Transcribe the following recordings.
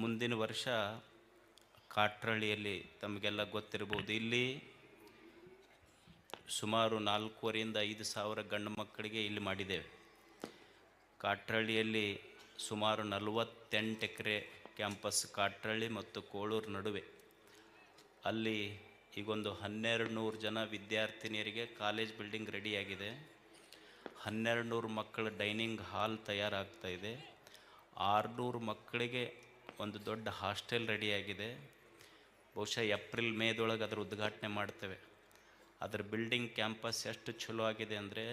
ಮುಂದಿನ ವರ್ಷ ಕಾಟ್ರಳ್ಳಿಯಲ್ಲಿ ತಮಗೆಲ್ಲ ಗೊತ್ತಿರ್ಬೋದು ಇಲ್ಲಿ ಸುಮಾರು ನಾಲ್ಕೂವರೆಯಿಂದ ಐದು ಸಾವಿರ ಗಂಡು ಮಕ್ಕಳಿಗೆ ಇಲ್ಲಿ ಮಾಡಿದ್ದೇವೆ. ಕಾಟ್ರಳ್ಳಿಯಲ್ಲಿ ಸುಮಾರು ನಲವತ್ತೆಂಟು ಎಕರೆ ಕ್ಯಾಂಪಸ್ ಕಾಟ್ರಳ್ಳಿ ಮತ್ತು ಕೋಳೂರು ನಡುವೆ. ಅಲ್ಲಿ ಈಗೊಂದು ಹನ್ನೆರಡು ನೂರು ಜನ ವಿದ್ಯಾರ್ಥಿನಿಯರಿಗೆ ಕಾಲೇಜ್ ಬಿಲ್ಡಿಂಗ್ ರೆಡಿಯಾಗಿದೆ. ಹನ್ನೆರಡು ನೂರು ಮಕ್ಕಳ ಡೈನಿಂಗ್ ಹಾಲ್ ತಯಾರಾಗ್ತಾ ಇದೆ. ಆರುನೂರು ಮಕ್ಕಳಿಗೆ ಒಂದು ದೊಡ್ಡ ಹಾಸ್ಟೆಲ್ ರೆಡಿಯಾಗಿದೆ. ಬಹುಶಃ ಏಪ್ರಿಲ್, ಮೇದೊಳಗೆ ಅದರ ಉದ್ಘಾಟನೆ ಮಾಡ್ತೇವೆ. ಅದರ ಬಿಲ್ಡಿಂಗ್ ಕ್ಯಾಂಪಸ್ ಎಷ್ಟು ಚಲೋ ಆಗಿದೆ ಅಂದರೆ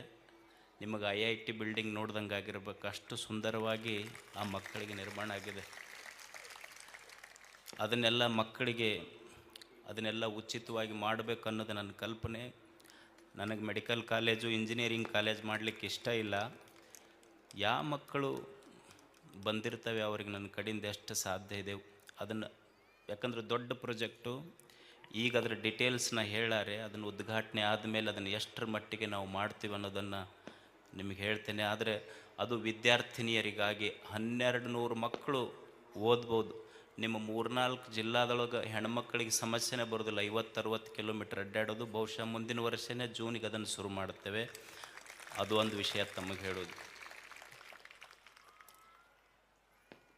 ನಿಮಗೆ ಐ ಐ ಟಿ ಬಿಲ್ಡಿಂಗ್ ನೋಡ್ದಂಗೆ ಆಗಿರ್ಬೇಕು. ಅಷ್ಟು ಸುಂದರವಾಗಿ ಆ ಮಕ್ಕಳಿಗೆ ನಿರ್ಮಾಣ ಆಗಿದೆ. ಅದನ್ನೆಲ್ಲ ಮಕ್ಕಳಿಗೆ, ಅದನ್ನೆಲ್ಲ ಉಚಿತವಾಗಿ ಮಾಡಬೇಕು ಅನ್ನೋದು ನನ್ನ ಕಲ್ಪನೆ. ನನಗೆ ಮೆಡಿಕಲ್ ಕಾಲೇಜು, ಇಂಜಿನಿಯರಿಂಗ್ ಕಾಲೇಜ್ ಮಾಡಲಿಕ್ಕೆ ಇಷ್ಟ ಇಲ್ಲ. ಯಾವ ಮಕ್ಕಳು ಬಂದಿರ್ತವೆ ಅವ್ರಿಗೆ ನನ್ನ ಕಡೆಯಿಂದ ಎಷ್ಟು ಸಾಧ್ಯ ಇದೆ. ಅದನ್ನು ಯಾಕಂದ್ರೆ ದೊಡ್ಡ ಪ್ರೊಜೆಕ್ಟು, ಈಗ ಅದರ ಡಿಟೇಲ್ಸ್ನ ಹೇಳಾರೆ, ಅದನ್ನು ಉದ್ಘಾಟನೆ ಆದಮೇಲೆ ಅದನ್ನು ಎಷ್ಟರ ಮಟ್ಟಿಗೆ ನಾವು ಮಾಡ್ತೀವಿ ಅನ್ನೋದನ್ನು ನಿಮಗೆ ಹೇಳ್ತೇನೆ. ಆದರೆ ಅದು ವಿದ್ಯಾರ್ಥಿನಿಯರಿಗಾಗಿ ಹನ್ನೆರಡು ನೂರು ಮಕ್ಕಳು ಓದ್ಬೋದು. ನಿಮ್ಮ ಮೂರ್ನಾಲ್ಕು ಜಿಲ್ಲಾದೊಳಗೆ ಹೆಣ್ಮಕ್ಳಿಗೆ ಸಮಸ್ಯೆನೇ ಬರೋದಿಲ್ಲ. ಐವತ್ತು ಅರವತ್ತು ಕಿಲೋಮೀಟ್ರ್ ಅಡ್ಡಾಡೋದು, ಬಹುಶಃ ಮುಂದಿನ ವರ್ಷನೇ ಜೂನಿಗೆ ಅದನ್ನು ಶುರು ಮಾಡುತ್ತೇವೆ ಅದು ಒಂದು ವಿಷಯ ತಮಗೆ ಹೇಳೋದು.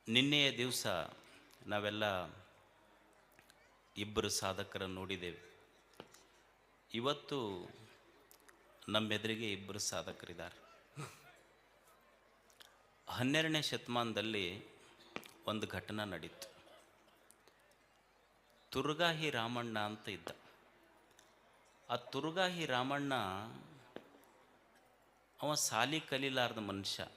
ನಿನ್ನೆಯ ದಿವಸ ನಾವೆಲ್ಲ ಇಬ್ಬರು ಸಾಧಕರನ್ನು ನೋಡಿದ್ದೇವೆ. ಇವತ್ತು ನಮ್ಮೆದುರಿಗೆ ಇಬ್ಬರು ಸಾಧಕರಿದ್ದಾರೆ. ಹನ್ನೆರಡನೇ ಶತಮಾನದಲ್ಲಿ ಒಂದು ಘಟನೆ ನಡೀತು. ತುರ್ಗಾಹಿ ರಾಮಣ್ಣ ಅಂತ ಇದ್ದ. ಆ ತುರ್ಗಾಹಿ ರಾಮಣ್ಣ, ಅವ ಸಾಲಿ ಕಲೀಲಾರ್ದ ಮನುಷ್ಯ.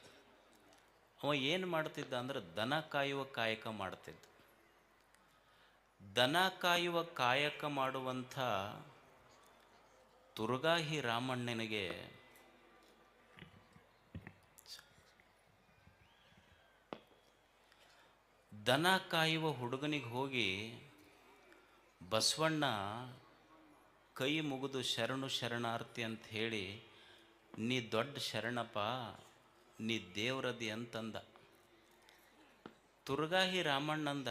ಅವ ಏನು ಮಾಡ್ತಿದ್ದ ಅಂದ್ರೆ ದನ ಕಾಯುವ ಕಾಯಕ ಮಾಡ್ತಿದ್ದ. ದನ ಕಾಯುವ ಕಾಯಕ ಮಾಡುವಂಥ ತುರ್ಗಾಹಿ ರಾಮಣ್ಣನಿಗೆ ದನ ಕಾಯುವ ಹುಡುಗನಿಗೆ ಹೋಗಿ ಬಸವಣ್ಣ ಕೈ ಮುಗಿದು ಶರಣು ಶರಣಾರ್ಥಿ ಅಂತ ಹೇಳಿ, ನೀ ದೊಡ್ಡ ಶರಣಪ್ಪ ನೀ ದೇವ್ರದಿ ಅಂತಂದ. ತುರ್ಗಾಹಿ ರಾಮಣ್ಣಂದ,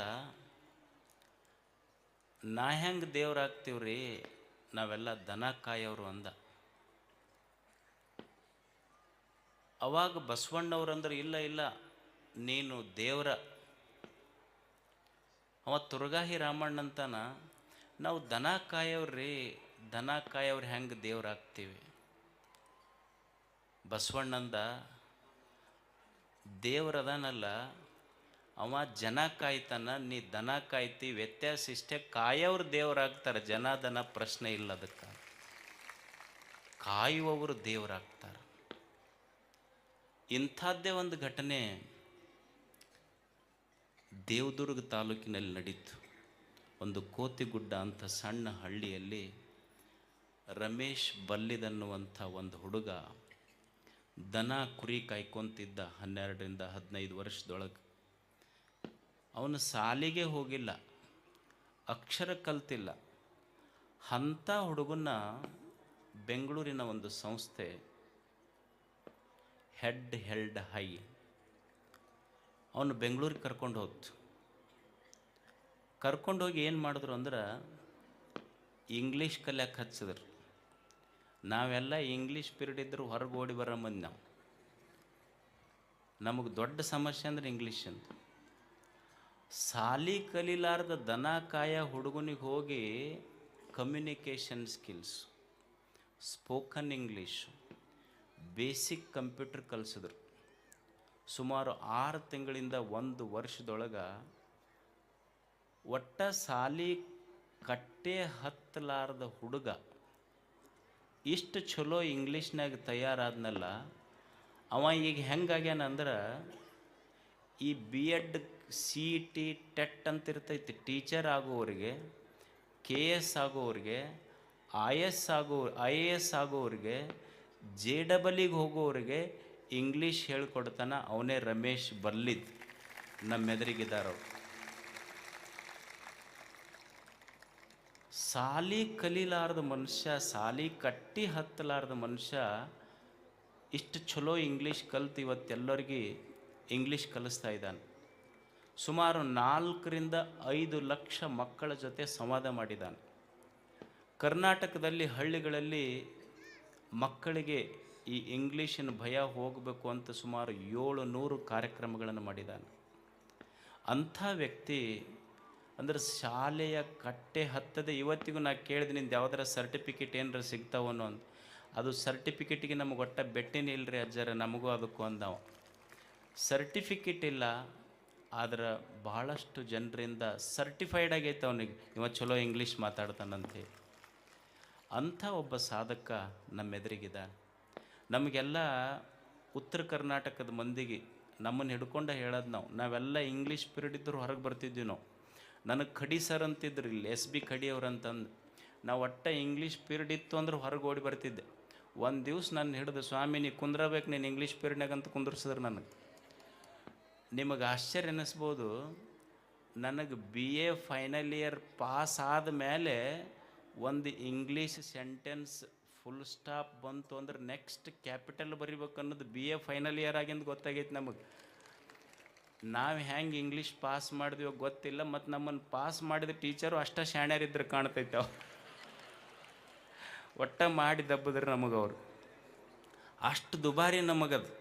ನಾ ಹೆಂಗೆ ದೇವ್ರಾಗ್ತೀವ್ರಿ ನಾವೆಲ್ಲ ದನ ಕಾಯೋರು ಅಂದ. ಅವಾಗ ಬಸವಣ್ಣವ್ರಂದ್ರೆ, ಇಲ್ಲ ಇಲ್ಲ, ನೀನು ದೇವರ. ಅವ ತುರ್ಗಾಹಿ ರಾಮಣ್ಣಂತನ, ನಾವು ದನ ಕಾಯವ್ರಿ ದನ ಕಾಯೋರು ಹೆಂಗೆ ದೇವ್ರಾಗ್ತೀವಿ ಬಸವಣ್ಣಂದ ದೇವ್ರದನಲ್ಲ ಅವ ಜನ ಕಾಯ್ತಾನ, ನೀ ದನ ಕಾಯ್ತಿ, ವ್ಯತ್ಯಾಸ ಇಷ್ಟೇ ಕಾಯವ್ರು ದೇವರಾಗ್ತಾರೆ ಜನ, ದನ ಪ್ರಶ್ನೆ ಇಲ್ಲ ಅದಕ್ಕೆ. ಕಾಯುವವರು ದೇವರಾಗ್ತಾರೆ ಇಂಥದ್ದೇ ಒಂದು ಘಟನೆ ದೇವದುರ್ಗ ತಾಲೂಕಿನಲ್ಲಿ ನಡೀತು. ಒಂದು ಕೋತಿಗುಡ್ಡ ಅಂತ ಸಣ್ಣ ಹಳ್ಳಿಯಲ್ಲಿ ರಮೇಶ್ ಬಲ್ಲಿದನ್ನುವಂಥ ಒಂದು ಹುಡುಗ ದನ ಕುರಿ ಕಾಯ್ಕೊಂತಿದ್ದ ಹನ್ನೆರಡರಿಂದ ಹದಿನೈದು ವರ್ಷದೊಳಗೆ. ಅವನು ಸಾಲಿಗೆ ಹೋಗಿಲ್ಲ, ಅಕ್ಷರ ಕಲ್ತಿಲ್ಲ. ಅಂಥ ಹುಡುಗನ ಬೆಂಗಳೂರಿನ ಒಂದು ಸಂಸ್ಥೆ ಹೆಡ್ ಹೆಲ್ಡ್ ಹೈ ಅವನು ಬೆಂಗಳೂರಿಗೆ ಕರ್ಕೊಂಡು ಹೋಗ್ತು. ಕರ್ಕೊಂಡೋಗಿ ಏನು ಮಾಡಿದ್ರು ಅಂದ್ರೆ ಇಂಗ್ಲೀಷ್ ಕಲಿಯಕ್ಕೆ ಹಚ್ಚಿದ್ರು. ನಾವೆಲ್ಲ ಇಂಗ್ಲೀಷ್ ಪಿರಿಯಡ್ ಇದ್ದರೂ ಹೊರಗೆ ಓಡಿ ಬರೋ ಮಂದಿ ನಾವು. ನಮಗೆ ದೊಡ್ಡ ಸಮಸ್ಯೆ ಅಂದ್ರೆ ಇಂಗ್ಲೀಷ್ ಅಂತ. ಸಾಲಿ ಕಲಿಲಾರ್ದ ದನ ಕಾಯ ಹುಡುಗನಿಗೆ ಹೋಗಿ communication skills spoken English basic computer ಕಲಿಸಿದ್ರು. ಸುಮಾರು ಆರು ತಿಂಗಳಿಂದ ಒಂದು ವರ್ಷದೊಳಗೆ ಒಟ್ಟ ಸಾಲಿ ಕಟ್ಟೆ ಹತ್ತಲಾರದ ಹುಡುಗ ಇಷ್ಟು ಚಲೋ ಇಂಗ್ಲೀಷ್ನಾಗ ತಯಾರಾದ್ನಲ್ಲ, ಅವ ಈಗ ಹೆಂಗಾಗ್ಯಾನಂದ್ರೆ ಈ B Ed C T TET ಅಂತ ಇರ್ತೈತಿ ಟೀಚರ್ ಆಗೋವ್ರಿಗೆ ಕೆ ಎಸ್ ಆಗೋವ್ರಿಗೆ ಐ ಎಸ್ ಆಗೋ ಐ ಎ ಎಸ್ ಆಗೋವ್ರಿಗೆ ಜೆ ಡಬಲಿಗೆ ಹೋಗೋವ್ರಿಗೆ ಇಂಗ್ಲೀಷ್ ಹೇಳ್ಕೊಡ್ತಾನೆ ಅವನೇ ರಮೇಶ್ ಬರ್ಲಿದ್ ನಮ್ಮೆದುರಿಗಿದ್ದಾರವ್ರು ಸಾಲಿ ಕಲೀಲಾರ್ದ ಮನುಷ್ಯ, ಸಾಲಿ ಕಟ್ಟಿ ಹತ್ತಲಾರ್ದ ಮನುಷ್ಯ, ಇಷ್ಟು ಚಲೋ ಇಂಗ್ಲೀಷ್ ಕಲ್ತು ಇವತ್ತೆಲ್ಲರಿಗೆ ಇಂಗ್ಲೀಷ್ ಕಲಿಸ್ತಾ ಇದ್ದಾನೆ. ಸುಮಾರು ನಾಲ್ಕರಿಂದ ಐದು ಲಕ್ಷ ಮಕ್ಕಳ ಜೊತೆ ಸಂವಾದ ಮಾಡಿದ್ದಾನೆ. ಕರ್ನಾಟಕದಲ್ಲಿ ಹಳ್ಳಿಗಳಲ್ಲಿ ಮಕ್ಕಳಿಗೆ ಈ ಇಂಗ್ಲೀಷಿನ ಭಯ ಹೋಗಬೇಕು ಅಂತ ಸುಮಾರು ಏಳು ನೂರು ಕಾರ್ಯಕ್ರಮಗಳನ್ನು ಮಾಡಿದ್ದಾನೆ. ಅಂಥ ವ್ಯಕ್ತಿ ಅಂದ್ರೆ ಶಾಲೆಯ ಕಟ್ಟೆ ಹತ್ತದೆ ಇವತ್ತಿಗೂ ನಾ ಕೇಳಿದೆ, ನಿಂದು ಯಾವ್ದಾರ ಸರ್ಟಿಫಿಕೇಟ್ ಏನಾರ ಸಿಗ್ತಾವನು ಅಂತ ಅದು ಸರ್ಟಿಫಿಕೇಟಿಗೆ ನಮಗೆ ಒಟ್ಟ ಬೆಟ್ಟಿನೇ ಇಲ್ಲರಿ ಅಜ್ಜರ, ನಮಗೂ ಅದಕ್ಕೂ ಅಂದವ. ಸರ್ಟಿಫಿಕೇಟ್ ಇಲ್ಲ, ಆದ್ರೆ ಭಾಳಷ್ಟು ಜನರಿಂದ ಸರ್ಟಿಫೈಡ್ ಆಗೈತೆ ಅವನಿಗೆ. ಇವ ಚಲೋ ಇಂಗ್ಲೀಷ್ ಮಾತಾಡ್ತಾನಂತೆ ಅಂಥ ಒಬ್ಬ ಸಾಧಕ ನಮ್ಮೆದುರಿಗಿದ. ನಮಗೆಲ್ಲ ಉತ್ತರ ಕರ್ನಾಟಕದ ಮಂದಿಗೆ ನಮ್ಮನ್ನು ಹಿಡ್ಕೊಂಡು ಹೇಳೋದು ನಾವು. ನಾವೆಲ್ಲ ಇಂಗ್ಲೀಷ್ ಪೀರಿಯಡ್ ಇದ್ದರೂ ಹೊರಗೆ ಬರ್ತಿದ್ವಿ ನಾವು. ನನಗೆ ಖಡಿ ಸರ್ ಅಂತಿದ್ರು ಇಲ್ಲಿ ಎಸ್ ಬಿ ಖಡಿ ಅಂತಂದು. ನಾವು ಒಟ್ಟ ಇಂಗ್ಲೀಷ್ ಪೀರಿಯಡ್ ಇತ್ತು ಅಂದ್ರೆ ಹೊರಗೆ ಓಡಿ ಬರ್ತಿದ್ದೆ. ಒಂದು ದಿವ್ಸ ನಾನು ಹಿಡಿದು, ಸ್ವಾಮಿ, ನೀ ಕುಂದ್ರಬೇಕು, ನೀನು ಇಂಗ್ಲೀಷ್ ಪೀರಿಯಡ್ನಾಗ ಅಂತ ಕುಂದ್ರಿಸಿದ್ರು ನನಗೆ. ನಿಮಗೆ ಆಶ್ಚರ್ಯ ಅನ್ನಿಸ್ಬೋದು ನನಗೆ B A final year pass ಆದ ಮೇಲೆ ಒಂದು ಇಂಗ್ಲೀಷ್ ಸೆಂಟೆನ್ಸ್ ಫುಲ್ ಸ್ಟಾಪ್ ಬಂತು ಅಂದ್ರೆ ನೆಕ್ಸ್ಟ್ ಕ್ಯಾಪಿಟಲ್ ಬರಿಬೇಕು ಅನ್ನೋದು ಬಿ ಎ ಫೈನಲ್ ಇಯರ್ ಆಗಿಂದು ಗೊತ್ತಾಗೈತೆ ನಮಗೆ. ನಾವು ಹೆಂಗೆ ಇಂಗ್ಲೀಷ್ ಪಾಸ್ ಮಾಡಿದ್ವೋ ಗೊತ್ತಿಲ್ಲ, ಮತ್ತು ನಮ್ಮನ್ನು ಪಾಸ್ ಮಾಡಿದ ಟೀಚರು ಅಷ್ಟ ಶಾಣ್ಯರಿದ್ರೆ ಕಾಣ್ತೈತೆ ಅವ್ರು ಒಟ್ಟ ಮಾಡಿ ದಬ್ಬದ್ರೆ ಅವರು. ಅಷ್ಟು ದುಬಾರಿ ನಮಗದು.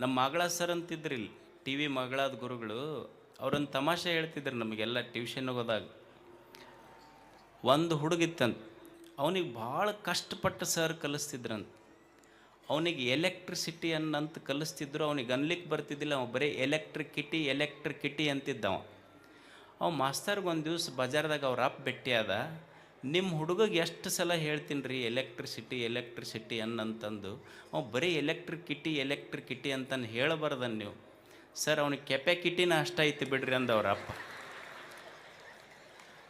ನಮ್ಮ ಮಗಳ ಸರ್ ಅಂತಿದ್ರು ಇಲ್ಲಿ ಟಿ ವಿ ಮಗಳಾದ ಗುರುಗಳು ಅವ್ರನ್ನ ತಮಾಷೆ ಹೇಳ್ತಿದ್ರು ನಮಗೆಲ್ಲ ಟ್ಯೂಷನ್ಗೆ ಹೋದಾಗ. ಒಂದು ಹುಡುಗಿತ್ತಂತ, ಅವನಿಗೆ ಭಾಳ ಕಷ್ಟಪಟ್ಟು ಸರ್ ಕಲಿಸ್ತಿದ್ರಂತ. ಅವನಿಗೆ ಎಲೆಕ್ಟ್ರಿಸಿಟಿ ಅನ್ನಂತ ಕಲಿಸ್ತಿದ್ರು, ಅವನಿಗೆ ಅನ್ಲಿಕ್ಕೆ ಬರ್ತಿದ್ದಿಲ್ಲ, ಅವ ಬರೀ ಎಲೆಕ್ಟ್ರಿಕಿಟಿ ಎಲೆಕ್ಟ್ರಿಕಿಟಿ ಅಂತಿದ್ದವ. ಅವ ಮಾಸ್ತರ್ಗೆ ಒಂದು ದಿವಸ ಬಜಾರ್ದಾಗ ಅವ್ರ ಅಪ್ಪ ಅದ ನಿಮ್ಮ ಹುಡುಗಗೆ ಎಷ್ಟು ಸಲ ಹೇಳ್ತೀನಿ ರೀ ಎಲೆಕ್ಟ್ರಿಸಿಟಿ ಎಲೆಕ್ಟ್ರಿಸಿಟಿ ಅನ್ನಂತಂದು? ಅವ ಬರೀ ಎಲೆಕ್ಟ್ರಿಕಿಟಿ ಎಲೆಕ್ಟ್ರಿಕಿಟಿ ಅಂತಂದು ಹೇಳಬಾರ್ದನ್ ನೀವು. ಸರ್, ಅವನಿಗೆ ಕೆಪ್ಯಾಕಿಟಿನ ಅಷ್ಟ ಐತಿ ಬಿಡ್ರಿ ಅಂದ ಅವ್ರ ಅಪ್ಪ.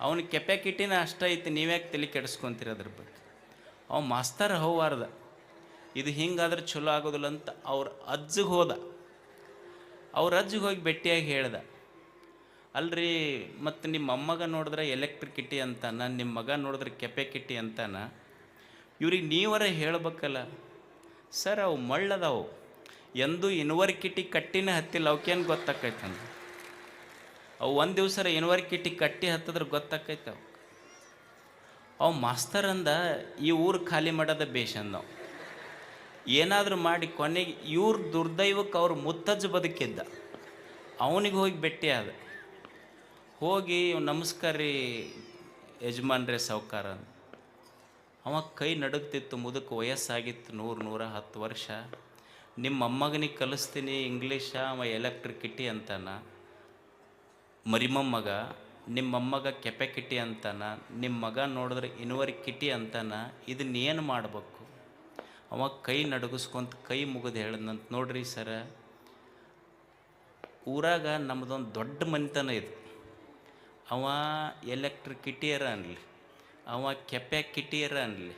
ಅವನಿಗೆ ಕೆಪ್ಯಾಕಿಟಿನ ಅಷ್ಟ ಐತಿ, ನೀವ್ಯಾಕೆ ತಲೆ ಕೆಡಿಸ್ಕೊಂತೀರಿ ಅದ್ರ ಬಗ್ಗೆ? ಅವ ಮಾಸ್ತರ್ ಹೋವಾರ್ದ ಇದು ಹಿಂಗಾದ್ರೆ ಚಲೋ ಆಗೋದಿಲ್ಲ ಅಂತ ಅವ್ರ ಅಜ್ಜಿಗೆ ಹೋದ. ಅವ್ರ ಅಜ್ಜಿಗೆ ಹೋಗಿ ಭೇಟಿಯಾಗಿ ಹೇಳ್ದ, ಅಲ್ರಿ, ಮತ್ತು ನಿಮ್ಮ ಅಮ್ಮಗ ನೋಡಿದ್ರೆ ಎಲೆಕ್ಟ್ರಿಕಿಟಿ ಅಂತಾನ ನಿಮ್ಮ ಮಗ ನೋಡಿದ್ರೆ ಕೆಪೆ ಕಿಟ್ಟಿ ಅಂತಾನ, ಇವ್ರಿಗೆ ನೀವರ ಹೇಳ್ಬೇಕಲ್ಲ. ಸರ್, ಅವು ಮಳ್ಳದವು. ಇನ್ವರ್ ಕಿಟಿ ಕಟ್ಟಿನ ಹತ್ತಿಲ್ಲ ಅವಕ್ಕೇನು ಗೊತ್ತಾಕೈತಂದ? ಅವು ಒಂದು ದಿವ್ಸ ಇನ್ವರ್ಕಿಟಿ ಕಟ್ಟಿ ಹತ್ತಿದ್ರೆ ಗೊತ್ತಾಕೈತೆ ಅವು ಅವು ಮಾಸ್ತರ್ ಅಂದ, ಈ ಊರು ಖಾಲಿ ಮಾಡೋದ ಬೇಷ್ ಅಂದವು. ಏನಾದರೂ ಮಾಡಿ ಕೊನೆಗೆ ಇವ್ರ ದುರ್ದೈವಕ್ಕೆ ಅವ್ರು ಮುತ್ತಜ್ಜ ಬದುಕಿದ್ದ. ಅವನಿಗೆ ಹೋಗಿ ಭೇಟಿ ಆದ. ಹೋಗಿ ನಮಸ್ಕಾರ ರೀ ಯಜಮಾನ್ರೇ ಸಾವ್ಕಾರ. ಅವ ಕೈ ನಡುಗ್ತಿತ್ತು, ಮುದುಕ ವಯಸ್ಸಾಗಿತ್ತು ನೂರು, ನೂರ ಹತ್ತು ವರ್ಷ. ನಿಮ್ಮ ಅಮ್ಮಗನಿಗೆ ಕಲಿಸ್ತೀನಿ ಇಂಗ್ಲೀಷ ಅವ ಎಲೆಕ್ಟ್ರಿಕಿಟಿ ಅಂತಾನ. ಮರಿಮಮ್ಮಗ, ನಿಮ್ಮ ಮೊಮ್ಮಗ ಕೆಪೆಕಿಟಿ ಅಂತಾನ. ನಿಮ್ಮ ಮಗ ನೋಡಿದ್ರೆ ಇನ್ವರ್ಕಿಟಿ ಅಂತಾನ. ಇದನ್ನೇನು ಮಾಡಬೇಕು? ಅವ ಕೈ ನಡುಗಿಸ್ಕೊಂತ ಕೈ ಮುಗಿದು ಹೇಳಿದಂತ ನೋಡ್ರಿ ಸರ, ಊರಾಗ ನಮ್ಮದೊಂದು ದೊಡ್ಡ ಮನೆತನ ಇದು. ಅವ ಎಲೆಕ್ಟ್ರಿಕಿಟಿಯರ ಅನ್ಲಿ, ಅವ ಕೆಪ್ಯಾಕಿಟಿಯರ ಅನ್ಲಿ,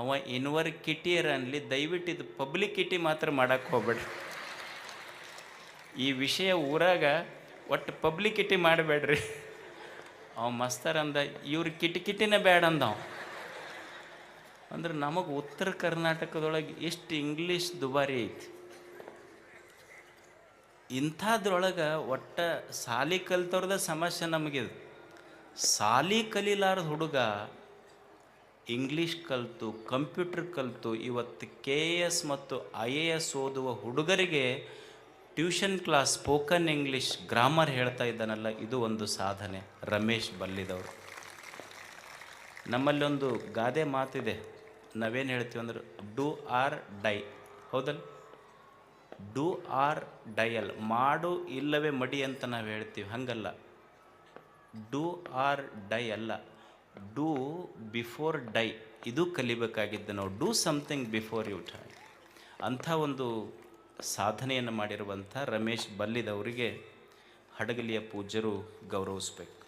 ಅವ ಇನ್ವರ್ ಕಿಟಿಯರ ಅನ್ಲಿ ದಯವಿಟ್ಟು ಇದು ಪಬ್ಲಿಕಿಟಿ ಮಾತ್ರ ಮಾಡಕ್ಕೆ ಹೋಗ್ಬೇಡ್ರಿ. ಈ ವಿಷಯ ಊರಾಗ ಒಟ್ಟು ಪಬ್ಲಿಕಿಟಿ ಮಾಡಬೇಡ್ರಿ. ಅವ ಮಸ್ತರ್ ಅಂದ, ಇವ್ರ ಕಿಟಿಕಿಟಿನೇ ಬೇಡ ಅಂದವ ಅಂದ್ರೆ ನಮಗೆ ಉತ್ತರ ಕರ್ನಾಟಕದೊಳಗೆ ಎಷ್ಟು ಇಂಗ್ಲೀಷ್ ದುಬಾರಿ ಐತಿ. ಇಂಥದ್ರೊಳಗೆ ಒಟ್ಟ ಸಾಲಿ ಕಲ್ತವ್ರದ ಸಮಸ್ಯೆ ನಮಗಿದೆ ಸಾಲಿ ಕಲೀಲಾರ್ದ ಹುಡುಗ ಇಂಗ್ಲೀಷ್ ಕಲಿತು ಕಂಪ್ಯೂಟರ್ ಕಲಿತು, ಇವತ್ತು ಕೆ ಎ ಎಸ್ ಮತ್ತು ಐ ಎ ಎಸ್ ಓದುವ ಹುಡುಗರಿಗೆ tuition class spoken English grammar ಹೇಳ್ತಾ ಇದ್ದಾನಲ್ಲ, ಇದು ಒಂದು ಸಾಧನೆ. ರಮೇಶ್ ಬಲ್ಲಿದವರು. ನಮ್ಮಲ್ಲಿ ಒಂದು ಗಾದೆ ಮಾತಿದೆ. ನಾವೇನು ಹೇಳ್ತೀವಿ ಅಂದ್ರೆ ಡೂ ಆರ್ ಡೈ ಹೌದಲ್? ಡೂ ಆರ್ ಡಯಲ್ ಮಾಡು ಇಲ್ಲವೇ ಮಡಿ ಅಂತ ನಾವು ಹೇಳ್ತೀವಿ. ಹಂಗಲ್ಲ. ಡೂ ಆರ್ ಡೈ ಅಲ್ಲ. ಡೂ ಬಿಫೋರ್ ಡೈ ಇದು ಕಲಿಬೇಕಾಗಿದ್ದು ನಾವು do something before you die ಅಂಥ ಒಂದು ಸಾಧನೆಯನ್ನು ಮಾಡಿರುವಂಥ ರಮೇಶ್ ಬಲ್ಲಿದವರಿಗೆ ಹಡಗಲಿಯ ಪೂಜ್ಯರು ಗೌರವಿಸ್ಬೇಕು.